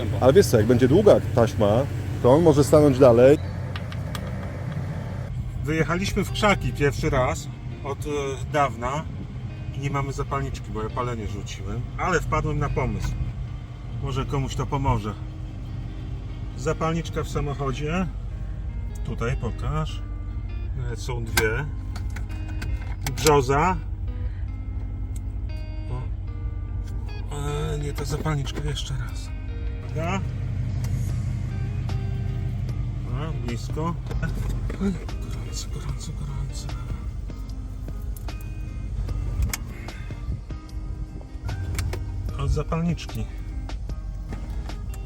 tempo. Ale wiesz co, jak będzie długa taśma, to on może stanąć dalej. Wyjechaliśmy w krzaki pierwszy raz od e, dawna i nie mamy zapalniczki, bo ja palenie rzuciłem, ale wpadłem na pomysł. Może komuś to pomoże. Zapalniczka w samochodzie. Tutaj pokaż. Nawet są dwie. Brzoza. O. E, nie ta zapalniczka jeszcze raz. Uwaga. A, blisko. Gorąco, gorąco, gorąco. Od zapalniczki.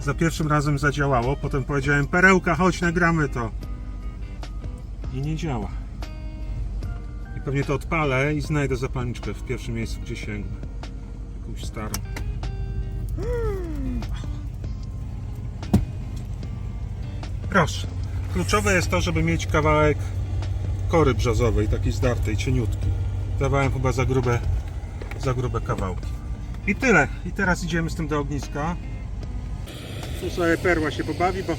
Za pierwszym razem zadziałało, potem powiedziałem perełka, chodź nagramy to. I nie działa. I pewnie to odpalę i znajdę zapalniczkę w pierwszym miejscu, gdzie sięgnę. Jakąś starą. Proszę. Kluczowe jest to, żeby mieć kawałek kory brzozowej, takiej zdartej, cieniutki. Dawałem chyba za grube, za grube kawałki. I tyle. I teraz idziemy z tym do ogniska. Tu sobie perła się pobawi, bo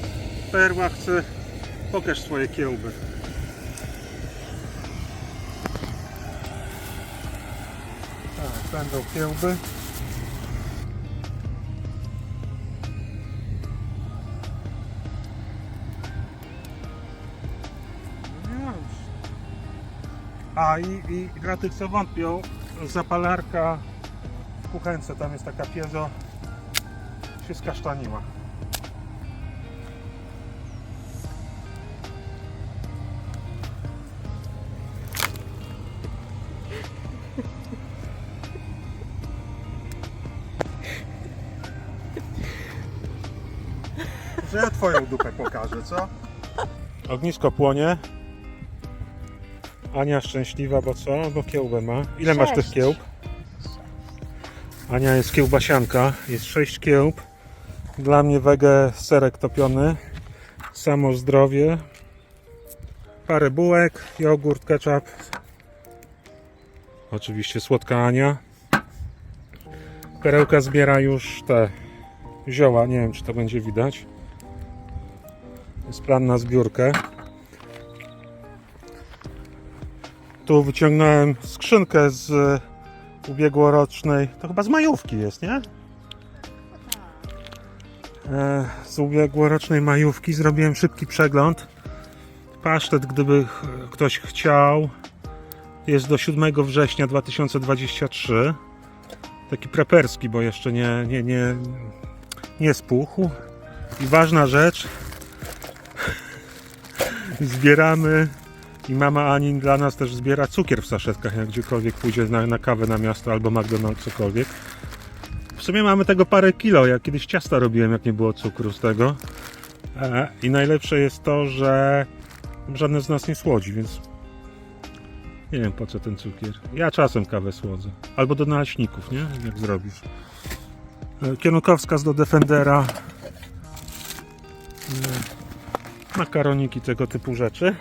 perła chce... Pokaż swoje kiełby. Tak, będą kiełby. A i, i dla tych co wątpią, zapalarka w kuchence, tam jest taka piezo, się skasztaniła. Że ja twoją dupę pokażę, co? Ognisko płonie. Ania szczęśliwa, bo co? Bo kiełbę ma. Ile masz tych Sześć. kiełb? Ania jest kiełbasianka. Jest sześć kiełb. Dla mnie wege serek topiony. Samo zdrowie. Parę bułek, jogurt, ketchup. Oczywiście słodka Ania. Perełka zbiera już te zioła. Nie wiem, czy to będzie widać. Jest plan na zbiórkę. Tu wyciągnąłem skrzynkę z ubiegłorocznej, to chyba z majówki jest, nie? E, Z ubiegłorocznej majówki zrobiłem szybki przegląd. Pasztet, gdyby ktoś chciał, jest do 7 września 2023. Taki preperski, bo jeszcze nie, nie, nie, nie spuchł. I ważna rzecz, zbieramy i mama Ani dla nas też zbiera cukier w saszetkach, jak gdziekolwiek pójdzie na, na kawę na miasto albo McDonald's, cokolwiek. W sumie mamy tego parę kilo, ja kiedyś ciasta robiłem, jak nie było cukru z tego. E, I najlepsze jest to, że żadne z nas nie słodzi, więc nie wiem po co ten cukier. Ja czasem kawę słodzę. Albo do naleśników, nie? Jak zrobisz. E, Kierunkowskaz do Defendera. E, Makaroniki, tego typu rzeczy.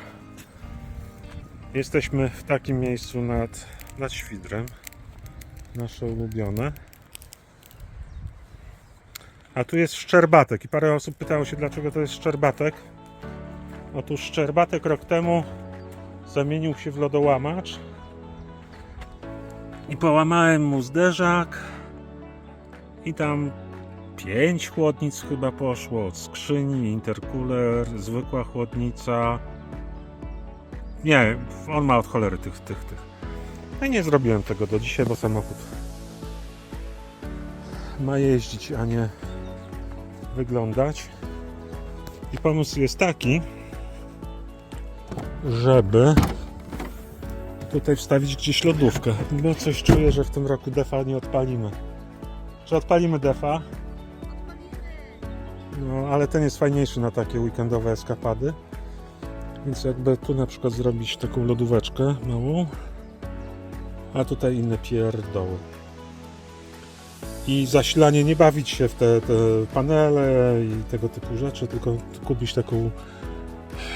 Jesteśmy w takim miejscu nad, nad Świdrem. Nasze ulubione. A tu jest szczerbatek i parę osób pytało się dlaczego to jest szczerbatek. Otóż szczerbatek rok temu zamienił się w lodołamacz i połamałem mu zderzak i tam pięć chłodnic chyba poszło od skrzyni, intercooler, zwykła chłodnica. Nie, on ma od cholery tych, tych, tych. No i nie zrobiłem tego do dzisiaj, bo samochód ma jeździć, a nie wyglądać. I pomysł jest taki, żeby tutaj wstawić gdzieś lodówkę. Bo coś czuję, że w tym roku defa nie odpalimy. Czy odpalimy defa? No, ale ten jest fajniejszy na takie weekendowe eskapady. Więc jakby tu na przykład zrobić taką lodóweczkę małą, a tutaj inne pierdoły. I zasilanie nie bawić się w te, te panele i tego typu rzeczy, tylko kupić taką,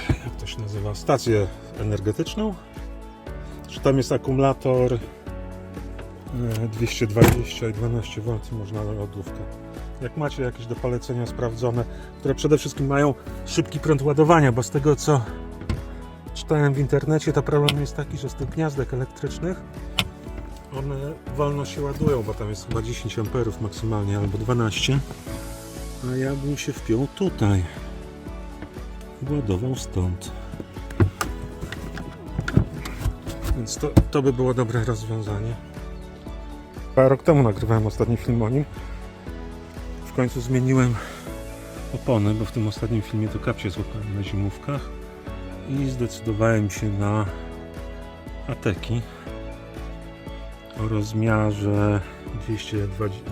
jak to się nazywa, stację energetyczną. Czy tam jest akumulator e, 220 i 12 V, można na lodówkę. Jak macie jakieś do polecenia sprawdzone, które przede wszystkim mają szybki prąd ładowania, bo z tego co czytałem w internecie, to problem jest taki, że z tych gniazdek elektrycznych one wolno się ładują, bo tam jest chyba 10 amperów maksymalnie albo 12. A ja bym się wpiął tutaj. Ładował stąd. Więc to, to by było dobre rozwiązanie. Parę rok temu nagrywałem ostatni film o nim. W końcu zmieniłem opony, bo w tym ostatnim filmie to kapcie złapałem na zimówkach i zdecydowałem się na Ateki o rozmiarze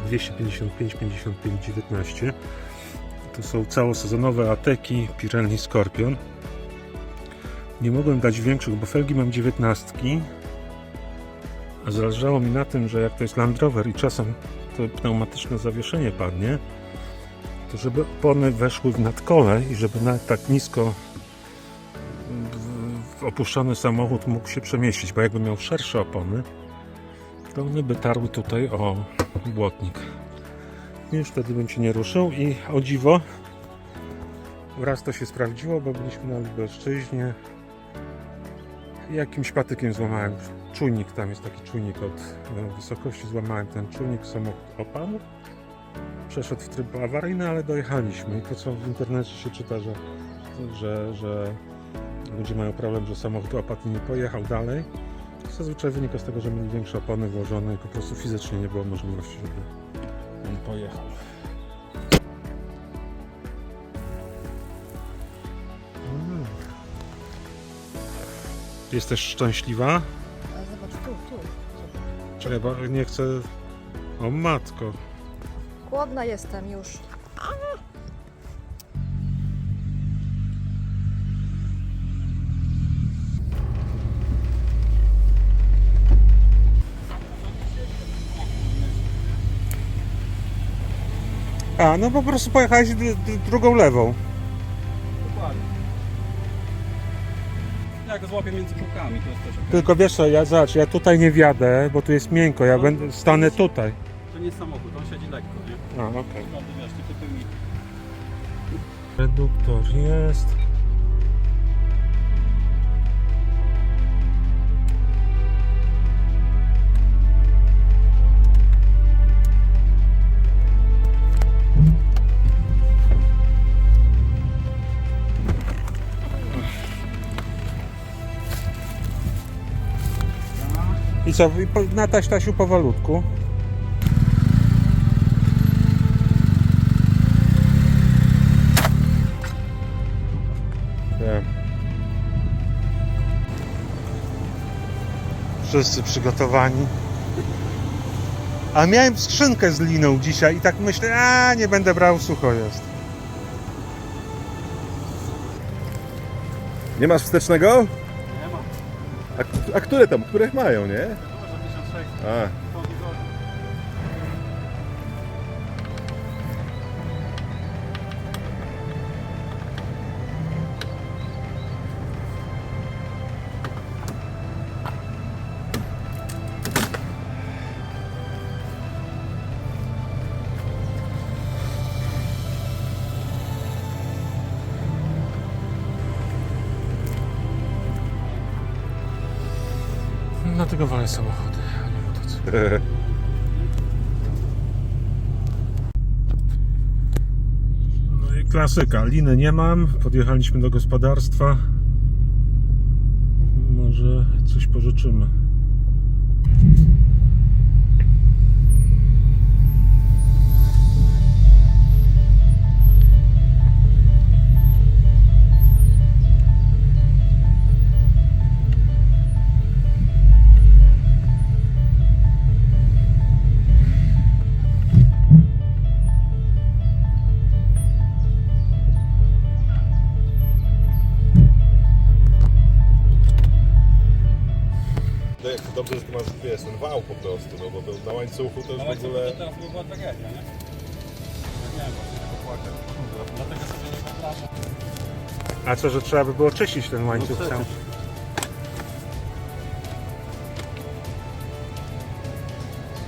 255 55 19 to są całosezonowe Ateki Pirelli Scorpion. Nie mogłem dać większych, bo felgi mam 19 a zależało mi na tym, że jak to jest Land Rover i czasem to pneumatyczne zawieszenie padnie to żeby opony weszły w nadkole i żeby nawet tak nisko opuszczony samochód mógł się przemieścić, bo jakby miał szersze opony to one by tarły tutaj o błotnik. I Już wtedy bym się nie ruszył i o dziwo raz to się sprawdziło, bo byliśmy na Lubelszczyźnie. Jakimś patykiem złamałem czujnik, tam jest taki czujnik od e, wysokości, złamałem ten czujnik, samochód opadł. Przeszedł w tryb awaryjny, ale dojechaliśmy. I to co w internecie się czyta, że, że, że ludzie mają problem, że samochód opadł i nie pojechał dalej Zazwyczaj wynika z tego, że mieli większe opony włożone i po prostu fizycznie nie było możliwości, żeby on pojechał. Mm. Jesteś szczęśliwa? A zobacz, tu, tu. Czekaj, bo nie chcę... O matko. Głodna jestem już. A, no po prostu pojechałeś drugą lewą. Dokładnie. Jak złapię między kółkami, to jest też okej. Tylko wiesz co, ja zobacz, ja tutaj nie wjadę, bo tu jest miękko, ja No, będę, stanę to- tutaj. To nie jest samochód, on siedzi lekko, nie? A, okej. Naprawdę, wiesz. Reduktor jest. I co, na taś Tasiu powolutku. Wiem. Wszyscy przygotowani. A miałem skrzynkę z liną dzisiaj i tak myślę, a nie będę brał, sucho jest. Nie masz wstecznego? A, które tam? Których mają, nie? Dużo, 1600. A, Dlatego wolę samochody, a nie motocykl. No i klasyka, liny nie mam, podjechaliśmy do gospodarstwa. Może coś pożyczymy. Dobrze, że ty masz wiesz, ten wał po prostu, no bo to na łańcuchu to już No w łańcuch ogóle... to teraz by była tragedia, nie? Ja nie wiem, właśnie tylko płakać. Dlatego sobie nie zapraszam. A co, że trzeba by było czyścić ten łańcuch No sam? przecież.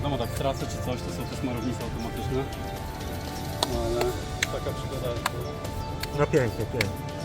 No bo tak w trasy czy coś, to są też marownice automatyczne. No ale taka przygoda. No pięknie, pięknie.